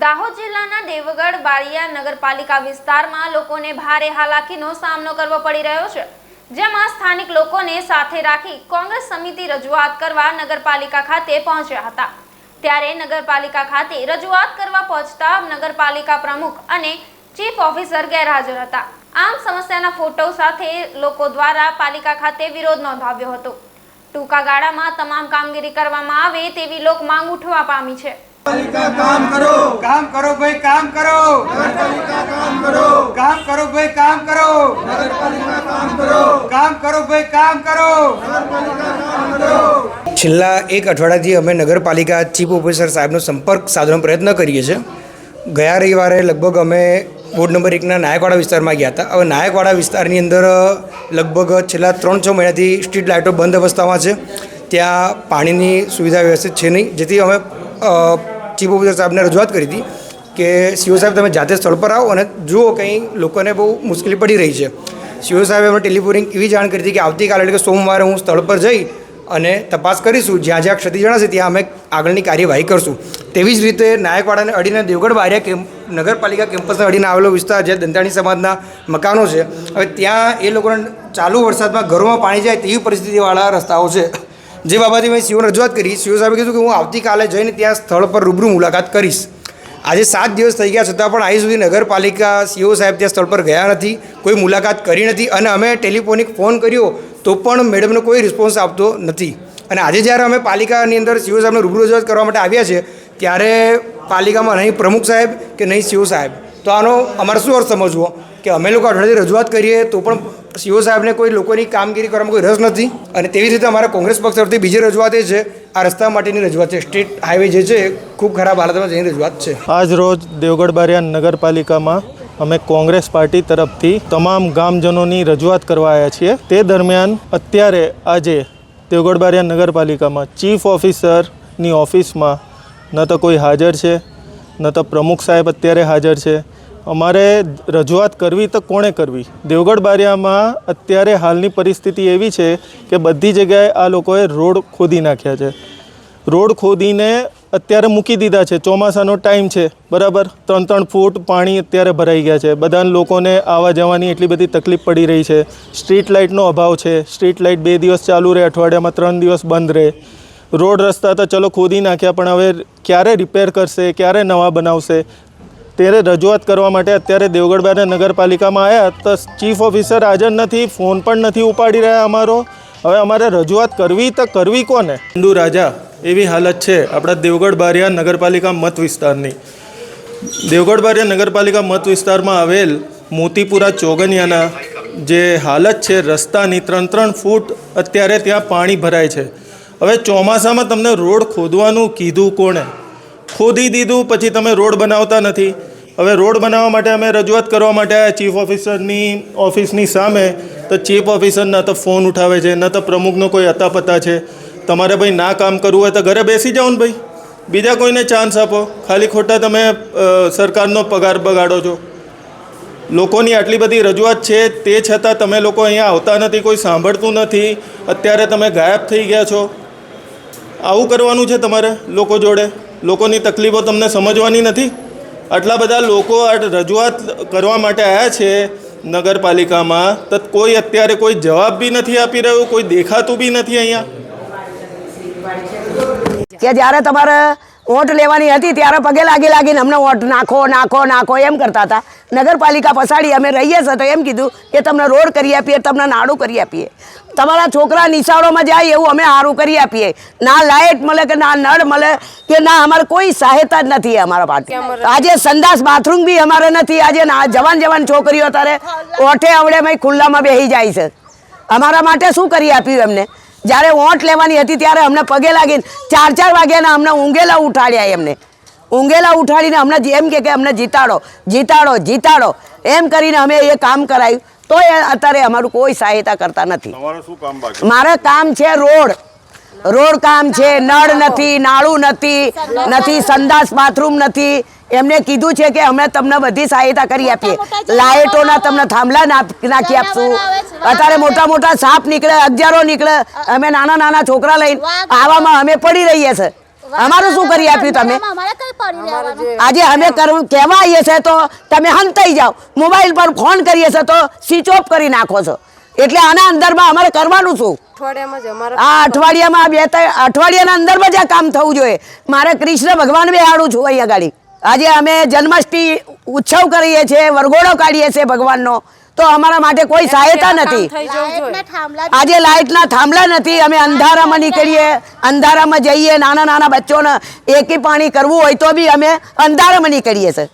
દાહોદ જિલ્લાના દેવગઢ બારિયા નગરપાલિકા વિસ્તારમાં લોકોને ભારે હાલાકીનો સામનો કરવો પડી રહ્યો છે, જેમાં સ્થાનિક લોકોને સાથે રાખી કોંગ્રેસ સમિતિ રજૂઆત કરવા નગરપાલિકા ખાતે પહોંચ્યા હતા. ત્યારે નગરપાલિકા ખાતે રજૂઆત કરવા પહોંચતા નગરપાલિકા પ્રમુખ અને ચીફ ઓફિસર ગેરહાજર હતા. આમ સમસ્યાના ફોટો સાથે લોકો દ્વારા પાલિકા ખાતે વિરોધ નોંધાવ્યો હતો. ટૂંકા ગાળામાં તમામ કામગીરી કરવામાં આવે તેવી લોક માંગ ઉઠવા પામી છે. પાલિકા કામ કરો. કામ કરો ભાઈ કામ કરો. નગરપાલિકા કામ કરો. કામ કરો ભાઈ કામ કરો. નગરપાલિકા કામ કરો. કામ કરો ભાઈ કામ કરો. નગરપાલિકા કામ કરો. છેલ્લા એક અઠવાડિયાથી અમે નગરપાલિકા ચીફ ઓફિસર સાહેબનો સંપર્ક સાધવાનો પ્રયત્ન કરીએ છીએ. ગયા રવિવારે લગભગ અમે વોર્ડ નંબર એકના નાયકવાડા વિસ્તારમાં ગયા હતા. હવે નાયકવાડા વિસ્તારની અંદર લગભગ છેલ્લા ત્રણ છ મહિનાથી સ્ટ્રીટ લાઇટો બંધ અવસ્થામાં છે. ત્યાં પાણીની સુવિધા વ્યવસ્થિત છે નહીં. જેથી અમે ચીફ ઓફિસર સાહેબને રજૂઆત કરી હતી કે સીઓ સાહેબ તમે જાતે સ્થળ પર આવો અને જુઓ કંઈ લોકોને બહુ મુશ્કેલી પડી રહી છે. સીઓ સાહેબે અમે ટેલિફોનિંગ એવી જાણ કરી હતી કે આવતીકાલે એટલે કે સોમવારે હું સ્થળ પર જઈ અને તપાસ કરીશું, જ્યાં જ્યાં ક્ષતિ જણાશે ત્યાં અમે આગળની કાર્યવાહી કરશું. તેવી જ રીતે નાયકવાડાને અડીને દેવગઢ બારિયા કેમ્પ નગરપાલિકા કેમ્પસને અડીને આવેલો વિસ્તાર જે દંતાણી સમાજના મકાનો છે, હવે ત્યાં એ લોકોને ચાલુ વરસાદમાં ઘરોમાં પાણી જાય તેવી પરિસ્થિતિવાળા રસ્તાઓ છે. જે બાબતે મેં સીઓને રજૂઆત કરી, સીઓ સાહેબે કીધું કે હું આવતીકાલે જઈને ત્યાં સ્થળ પર રૂબરૂ મુલાકાત કરીશ. આજે સાત દિવસ થઈ ગયા છતાં પણ અહીં સુધી નગરપાલિકા સીઓ સાહેબ ત્યાં સ્થળ પર ગયા નથી, કોઈ મુલાકાત કરી નથી અને અમે ટેલિફોનિક ફોન કર્યો તો પણ મેડમનો કોઈ રિસ્પોન્સ આપતો નથી. અને આજે જ્યારે અમે પાલિકાની અંદર સીઓ સાહેબને રૂબરૂ રજૂઆત કરવા માટે આવ્યા છે, ત્યારે પાલિકામાં નહીં પ્રમુખ સાહેબ કે નહીં સીઓ સાહેબ. તો આનો અમારે શું અર્થ સમજવો? કે અમે લોકો અઠવાડિયે રજૂઆત કરીએ તો પણ સીઓ સાહેબને કોઈ લોકોની કામગીરી કરવામાં કોઈ રસ નથી અને તેવી રીતે અમારા કોંગ્રેસ પક્ષ તરફથી બીજી રજૂઆત એ છે, આ રસ્તા માટેની રજૂઆત છે. સ્ટેટ હાઈવે જે છે ખૂબ ખરાબ હાલતમાં જેની રજૂઆત છે. આજ રોજ દેવગઢ બારિયા નગરપાલિકામાં અમે કોંગ્રેસ પાર્ટી તરફથી તમામ ગામજનોની રજૂઆત કરવા આવ્યા છીએ. તે દરમિયાન અત્યારે આજે દેવગઢ બારિયા નગરપાલિકામાં ચીફ ઓફિસરની ઓફિસમાં ન તો કોઈ હાજર છે, ન તો પ્રમુખ સાહેબ અત્યારે હાજર છે. અમારે રજૂઆત કરવી તો કોણે કરવી? દેવગઢ બારિયામાં અત્યારે હાલની પરિસ્થિતિ એવી છે કે બધી જગ્યાએ આ લોકોએ રોડ ખોદી નાખ્યા છે. રોડ ખોદીને અત્યારે મૂકી દીધા છે. ચોમાસાનો ટાઈમ છે. બરાબર? ત્રણ ત્રણ ફૂટ પાણી અત્યારે ભરાઈ ગયા છે. બધા લોકોને આવવા જવાની એટલી બધી તકલીફ પડી રહી છે. સ્ટ્રીટ લાઇટનો અભાવ છે. સ્ટ્રીટ લાઇટ બે દિવસ ચાલુ રહે, અઠવાડિયામાં ત્રણ દિવસ બંધ રહે. રોડ રસ્તા તો ચલો ખોદી નાખ્યા, પણ હવે ક્યારે રિપેર કરશે? ક્યારે નવા બનાવશે? ત્યારે રજૂઆત કરવા માટે અત્યારે દેવગઢ બારે નગરપાલિકામાં આવ્યા તો ચીફ ઓફિસર હાજર નથી, ફોન પણ નથી ઉપાડી રહ્યા અમારો. હવે અમારે રજૂઆત કરવી તો કરવી કોને? હિન્દુ રાજા, એવી હાલત છે આપણા દેવગઢ બારિયા નગરપાલિકા મત વિસ્તારની. દેવગઢ બારિયા નગરપાલિકા મત વિસ્તારમાં આવેલ મોતીપુરા ચોગનિયાના જે હાલત છે, રસ્તાની ત્રણ ત્રણ ફૂટ અત્યારે ત્યાં પાણી ભરાય છે. હવે ચોમાસામાં તમને રોડ ખોદવાનું કીધું કોણે? ખોદી દીધું, પછી તમે રોડ બનાવતા નથી. હવે રોડ બનાવવા માટે અમે રજૂઆત કરવા માટે ચીફ ઓફિસરની ઓફિસની સામે. તો ચીફ ઓફિસર ન તો ફોન ઉઠાવે છે, ન તો પ્રમુખનો કોઈ અતાપતા છે. તમારે ભાઈ ના કામ કરવું હોય તો ઘરે બેસી જાઓ ને ભાઈ. બીજા કોઈને ચાન્સ આપો. ખાલી ખોટા તમે સરકારનો પગાર બગાડો છો. લોકોની આટલી બધી રજૂઆત છે, તે છતાં તમે લોકો અહીંયા આવતા નથી, કોઈ સાંભળતું નથી. અત્યારે તમે ગાયબ થઈ ગયા છો. આવું કરવાનું છે તમારે લોકો જોડે. લોકોની તકલીફો તમને સમજવાની નથી? આટલા બધા લોકો રજૂઆત કરવા માટે આવ્યા છે નગરપાલિકામાં, તો કોઈ અત્યારે કોઈ જવાબ બી નથી આપી રહ્યું, કોઈ દેખાતું બી નથી અહીંયા? કે જ્યારે તમારે વોટ લેવાની હતી, ત્યારે પગે લાગી લાગીને અમને વોટ નાખો નાખો નાખો એમ કરતા હતા. નગરપાલિકા પસાડી અમે રહીએ છીએ, તો એમ કીધું કે તમને રોડ કરી આપીએ, તમને નાડું કરી આપીએ. તમારા છોકરા નિશાળોમાં જાય એવું અમે સારું કરી આપીએ. ના લાઇટ મળે કે ના નળ મળે કે ના અમારે કોઈ સહાયતા જ નથી અમારા માટે. આજે સંદાસ બાથરૂમ બી અમારે નથી. આજે જવાન જવાન છોકરીઓ તારે ઓઠે આવડે મેં ખુલ્લામાં બેસી જાય છે. અમારા માટે શું કરી આપ્યું એમને? જ્યારે ઓટ લેવાની હતી ત્યારે અમને પગે લાગીને ચાર ચાર વાગ્યાના અમને ઊંઘેલા ઉઠાડ્યા એમને. ઊંઘેલા ઉઠાડીને અમને એમ કે કે અમને જીતાડો જીતાડો જીતાડો. એમ કરીને અમે એ કામ કરાયું. તો એ અત્યારે અમારું કોઈ સહાયતા કરતા નથી. મારે કામ છે રોડ. રોડ કામ છે નળ નથી નાળું નથી નથી સંદાસ બાથરૂમ નથી. એમને કીધું છે કે અમે તમને બધી સહાયતા કરી આપીએ. લાઇટોના તમને થાંભલા નાખી આપશું. અત્યારે મોટા મોટા સાપ નીકળે અગિયારો નીકળે. અમે નાના નાના છોકરા લઈને આવામાં અમે પડી રહીએ છે. અમારું શું કરી આપ્યું તમે? અમારે કઈ પડી રહેવાનું આજે અમે કહેવા આવીએ છે તો તમે હંતાઈ જાઓ. મોબાઈલ પર ફોન કરીએ છે તો સ્વિચ ઓફ કરી નાખો છો. એટલે આના અંદરમાં અમારે કરવાનું શું? અઠવાડિયામાં આ અઠવાડિયામાં બે ત્રણ અઠવાડિયાના અંદરમાં જ આ કામ થવું જોઈએ. મારે કૃષ્ણ ભગવાન બેહાડું છું અહીંયા ગાડી. આજે અમે જન્માષ્ટમી ઉત્સવ કરીએ છીએ વરઘોડો કાઢીએ છીએ ભગવાનનો. તો અમારા માટે કોઈ સહાયતા નથી. આજે લાઇટના થાંભલા નથી અમે અંધારામાં નીકળીએ અંધારામાં જઈએ નાના નાના બચ્ચોને એકી પાણી કરવું હોય તો બી અમે અંધારામાં નીકળીએ છીએ